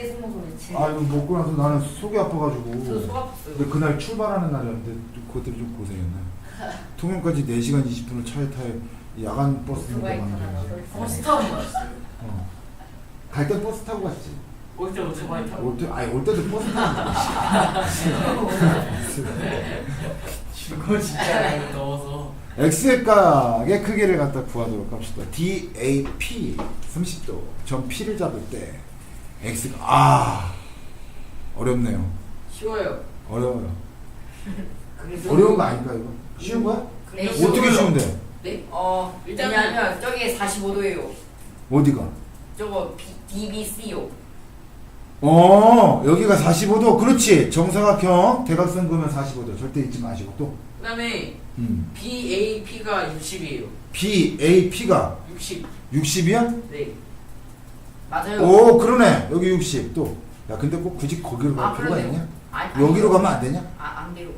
깨진 거 그렇지. 아 이거 먹고 나서 나는 속이 아파가지고 저속 근데 아팠어요. 그날 출발하는 날이었는데 그것 때문에 좀 고생했네 통영까지 4시간 20분을 차에 타야 야간 버스 오토바이 타고 가는데 버스 타고 갔어요. 어. 갈때 버스 타고 갔지 올 때 오토바이 타고. 올 때, 아니 올 때도 버스 타고 갔지 죽어 진짜 더워서. X의 각의 크기를 갖다 구하도록 합시다. DAP 30도 점 P를 잡을 때 X가 아 어렵네요. 쉬워요. 어려워요. 그래서 어려운 거 아닌가 이거? 쉬운 거야? 네, 어떻게 쉬운데? 네? 어, 일단은- 왜냐면 저게 45도예요. 어디가? 저거 B, DBC요. 어 여기가 45도 그렇지 정사각형 대각선 그으면 45도 절대 잊지 마시고 또 그다음에 음. BAP가 60이에요. BAP가 60. 60이야? 네. 맞아요. 오 그러네 여기 60 또. 야 근데 꼭 굳이 거기로 갈 아, 필요가 그러네요. 있냐? 아니, 여기로 가면 안 되냐? 아, 안 돼요.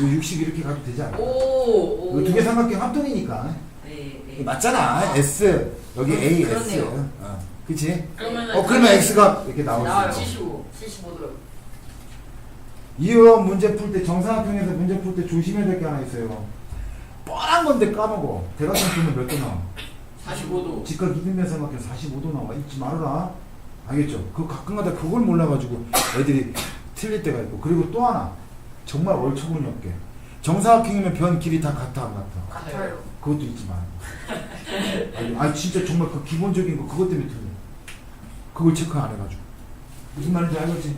여기 60 이렇게 가도 되지 않아? 오. 오. 두개 삼각형 합동이니까 네. 네. 맞잖아 S 여기 그- A S 그렇네요. 어, 그치? 그러면은 어 그러면 X가 이렇게 나올 나와요. 수 있지 75. 75도요. 이어 문제 풀 때 정사각형에서 문제 풀 때 조심해야 될 게 하나 있어요 뻔한 건데 까먹어 대각선 풀면 몇도 나와? 45도. 직각 이등변 삼각형 45도 나와 잊지 말아라 알겠죠? 그 가끔가다 그걸 몰라가지고 애들이 틀릴 때가 있고 그리고 또 하나 정말 얼처구니 없게 정사각형이면 변 길이 다 같아 안 같아? 같아요. 그것도 잊지 마. 아니 진짜 정말 그 기본적인 거 그것 때문에 틀려. 그걸 체크 안 해가지고 무슨 말인지 알겠지?